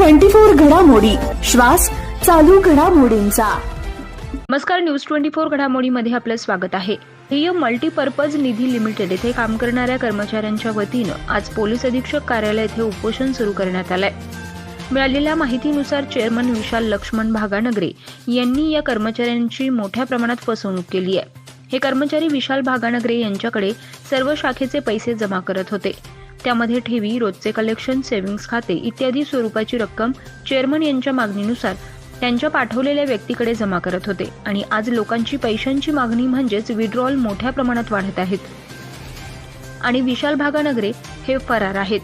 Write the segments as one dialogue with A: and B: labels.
A: Twenty four घडामोडी. श्वास चालू घडामोडींचा.
B: नमस्कार न्यूज ट्वेंटी फोर घडामोडीमध्ये आपलं स्वागत आहे. ध्येय मल्टीपर्पज निधी लिमिटेड येथे काम करणाऱ्या कर्मचाऱ्यांच्या वतीनं आज पोलीस अधीक्षक कार्यालय येथे उपोषण सुरू करण्यात आलंय. मिळालेल्या माहितीनुसार चेअरमन विशाल लक्ष्मण भागानगरे यांनी या कर्मचाऱ्यांची मोठ्या प्रमाणात फसवणूक केली आहे. हे कर्मचारी विशाल भागानगरे यांच्याकडे सर्व शाखेचे पैसे जमा करत होते. त्यामध्ये ठेवी रोजचे कलेक्शन सेव्हिंग्स खाते इत्यादी स्वरूपाची रक्कम चेअरमन यांच्या मागणीनुसार त्यांच्या पाठवलेल्या व्यक्तीकडे जमा करत होते. आणि आज लोकांची पैशांची मागणी म्हणजेच विड्रॉल मोठ्या प्रमाणात वाढत आहेत. आणि विशाल भागानगरे हे फरार आहेत.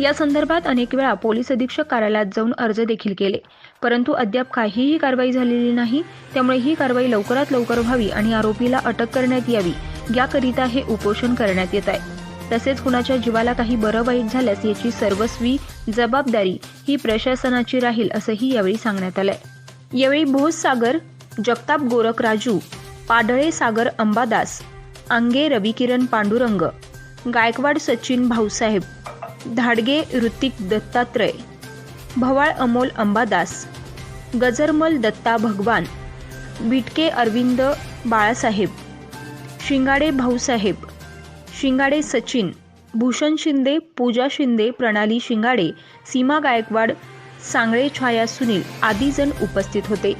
B: या संदर्भात अनेक वेळा पोलीस अधीक्षक कार्यालयात जाऊन अर्ज देखील केले. परंतु अद्याप काहीही कारवाई झालेली नाही त्यामुळे ही कारवाई लवकरात लवकर व्हावी आणि आरोपीला अटक करण्यात यावी याकरिता हे उपोषण करण्यात येत आहे. तसेच कुणाच्या जीवाला काही बरं वाईट झाल्यास याची सर्वस्वी जबाबदारी ही प्रशासनाची राहील असंही यावेळी सांगण्यात आलंय. यावेळी भोज सागर जगताप गोरख राजू पाडळे सागर अंबादास आंगे रविकिरण पांडुरंग गायकवाड सचिन भाऊसाहेब धाडगे ऋतिक दत्तात्रय भवाळ अमोल अंबादास गजरमल दत्ता भगवान बिटके अरविंद बाळासाहेब शिंगाडे भाऊसाहेब शिंगाडे सचिन भूषण शिंदे पूजा शिंदे प्रणाली शिंगाडे सीमा गायकवाड सांगळे छाया सुनील आदी जण उपस्थित होते.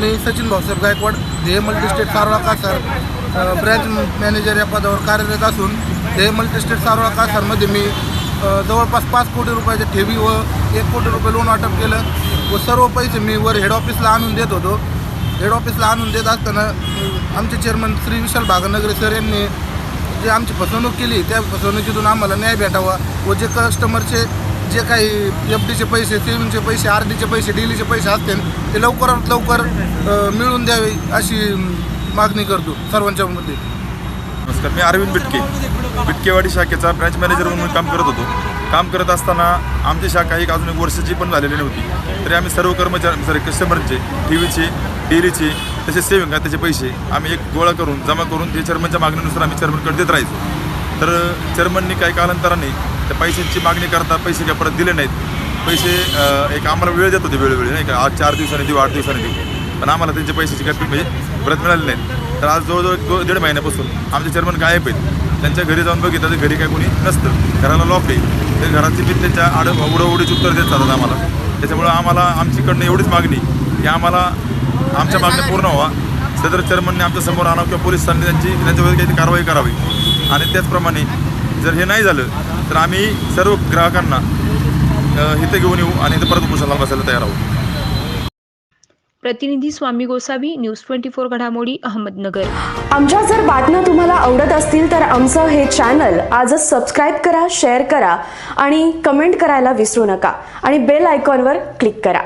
C: मी Sachin Bhausaheb Gaikwad Dhyey multistate Sarola Kasar branch manager या पदावर कार्यरत असून ध्येय मल्टीस्टेट सारोळा कासारमध्ये मी जवळपास पाच कोटी रुपयाच्या ठेवी व एक कोटी रुपये लोन वाटप केलं व सर्व पैसे मी वर हेड ऑफिसला आणून देत होतो. हेड ऑफिसला आणून देत असताना आमचे चेअरमन श्री विशाल भागनगरे सर यांनी जे आमची फसवणूक केली त्या फसवणुकीतून आम्हाला न्याय भेटावा व जे कस्टमरचे जे काही एफ डीचे पैसे सेविंगचे पैसे आर डीचे पैसे डेलीचे पैसे असतील ते लवकरात लवकर मिळून द्यावे अशी मागणी करतो सर्वांच्या मध्ये
D: नमस्कार मी अरविंद बिटके. बिटकेवाडी शाखेचा ब्रँच मॅनेजर म्हणून काम करत होतो. काम करत असताना आमची शाखा एक अजून एक वर्षाची पण झालेली नव्हती. तरी आम्ही सर्व कर्मचारी सॉरी कस्टमरचे टी व्हीचे डेअरीचे तसे सेविंग त्याचे पैसे आम्ही एक गोळा करून जमा करून ते चेअरमनच्या मागणीनुसार आम्ही चेअरमनकडे देत राहायचो. तर चेअरमननी काही कालांतराने त्या पैशांची मागणी करता पैसे काय परत दिले नाहीत. पैसे एक आम्हाला वेळ देत होते वेळोवेळी नाही का? आज चार दिवसांनी देऊ आठ दिवसांनी देऊ. पण आम्हाला त्यांच्या पैशाची काही म्हणजे परत मिळाली नाहीत. तर आज जवळजवळ दो दीड महिन्यापासून आमचे चेअरमन गायब आहेत. त्यांच्या घरी जाऊन बघितलं तर घरी काय कोणी नसतं. घराला लॉक आहे. ते घराची बी त्यांच्या आड उडवडीची उत्तर देत जातात आम्हाला. त्याच्यामुळं आम्हाला आमच्याकडनं एवढीच मागणी की आम्हाला आमच्या मागण्या पूर्ण व्हावा सदर चेअरमनने आमच्यासमोर आणावं किंवा पोलिसांनी त्यांची त्यांच्यावर काही कारवाई करावी. आणि त्याचप्रमाणे जर हे नाही झालं तर आम्ही सर्व ग्राहकांना इथं घेऊन येऊ आणि इथं परत उपोषणाला बसायला तयार आहोत.
B: प्रतिनिधी Swami Gosavi news twenty four घडामोडी अहमदनगर.
A: आमच्या जर बातम्या तुम्हाला आवडत असतील तर आमचं हे चॅनल आजच सबस्क्राईब करा शेअर करा आणि कमेंट करायला विसरू नका. आणि बेल आयकॉनवर क्लिक करा.